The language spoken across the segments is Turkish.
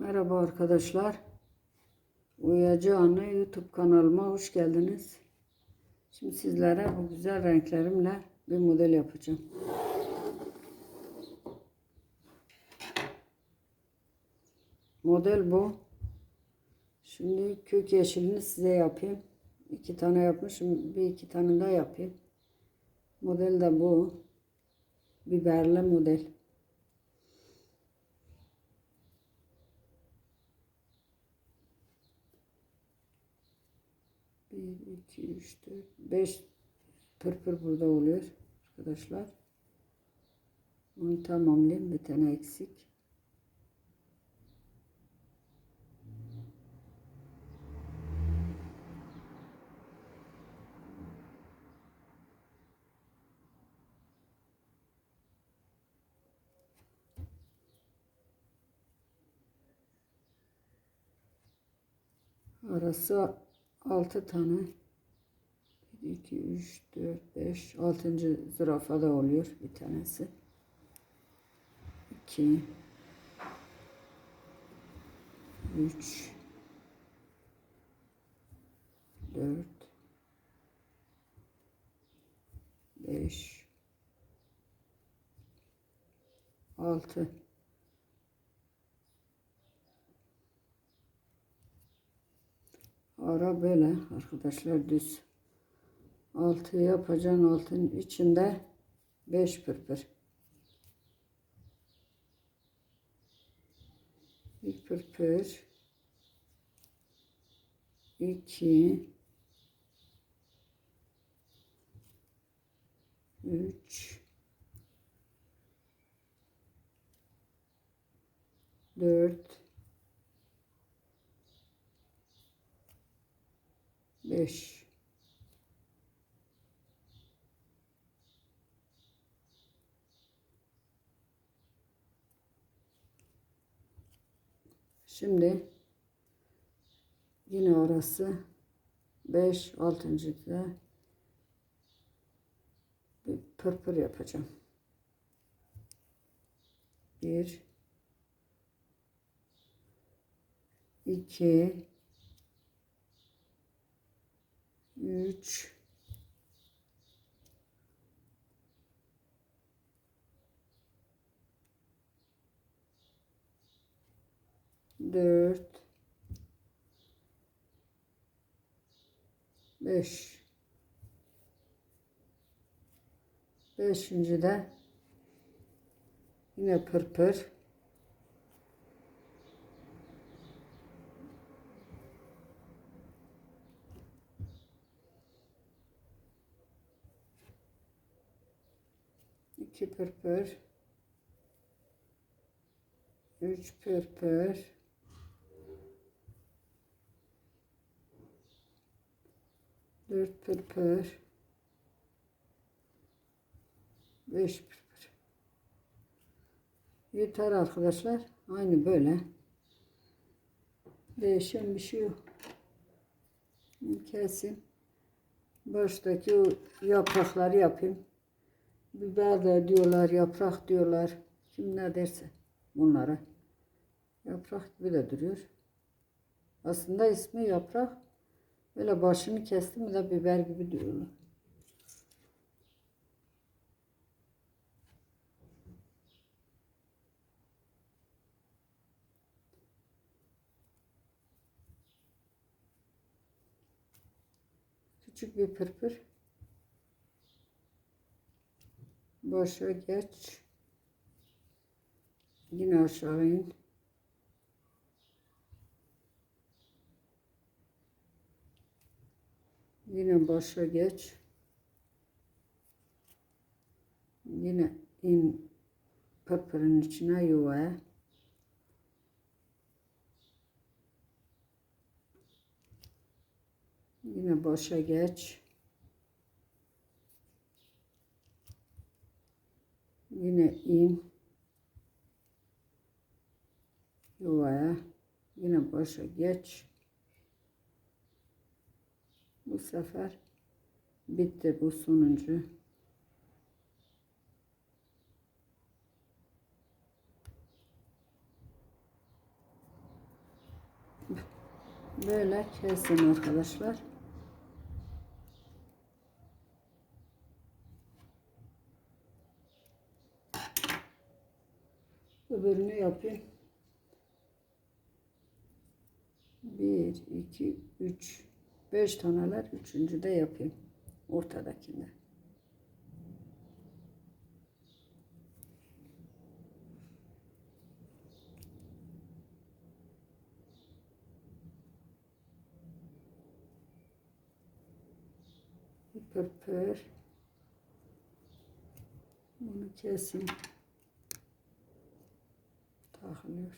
Merhaba arkadaşlar. Uyacı Anne YouTube kanalıma hoş geldiniz. Şimdi sizlere bu güzel renklerimle bir model yapacağım. Model bu. Şimdi kök yeşilini size yapayım. İki tane yapmışım. Bir iki tane daha yapayım. Model de bu. Biberli model. Bir, iki, üç, dört, beş pırpır burada oluyor arkadaşlar. Bunu tamamlayayım. Bir tane eksik. Arası 6 tane. 1, 2, 3, 4, 5, 6. zürafa da oluyor bir tanesi. 2 3 4 5 6 Ara böyle arkadaşlar düz. Altı yapacaksın altın içinde 5 pırpır. Bir pırpır. 2 3 4 5 Şimdi yine orası 5 6. da bir pırpır yapacağım. 1 2 3 4 5 Beşinci de yine pırpır iki pırpır. Üç pırpır. Dört pırpır. Beş pırpır. Yeter arkadaşlar. Aynı böyle. Değişen bir şey yok. Kesin baştaki o yaprakları yapayım biber de diyorlar yaprak diyorlar. Kim ne derse bunlara. Yaprak gibi de duruyor. Aslında ismi yaprak. Böyle başını kestim de biber gibi diyorlar küçük bir pırpır başa geç. Yine aşağı in. Yine başa geç. Yine in pırpırın içine yuvaya yine başa geç yine in. Yuvaya. Yine başa geç. Bu sefer bitti bu sonuncu. Böyle kesin arkadaşlar. Öbürünü yapayım. Bir, iki, üç. Beş taneler. Üçüncü de yapayım. Ortadakinde. Pırpır. Bunu kesin. Takılıyor.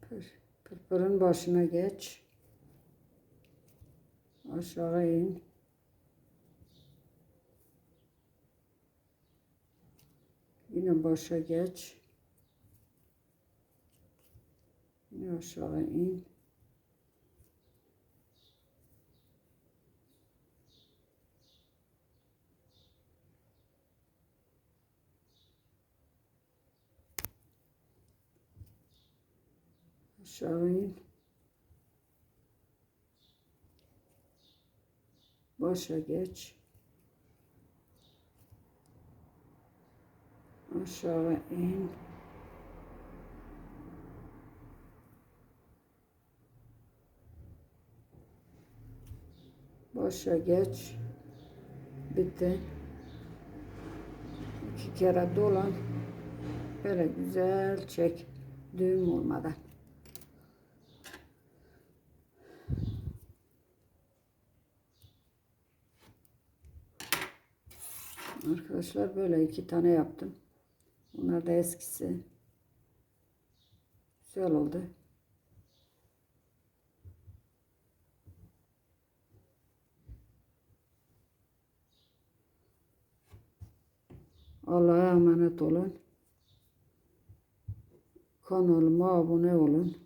Pır, pırpırın başına geç. Aşağı in. Yine başa geç. Yine aşağı in. Aşağı in. Başa geç. Aşağı in. Başa geç. Bitti. İki kere dolan. Böyle güzel çek. Düğüm olmadan. Arkadaşlar böyle iki tane yaptım. Bunlar da eskisi. Güzel oldu. Allah'a emanet olun. Kanalıma abone olun.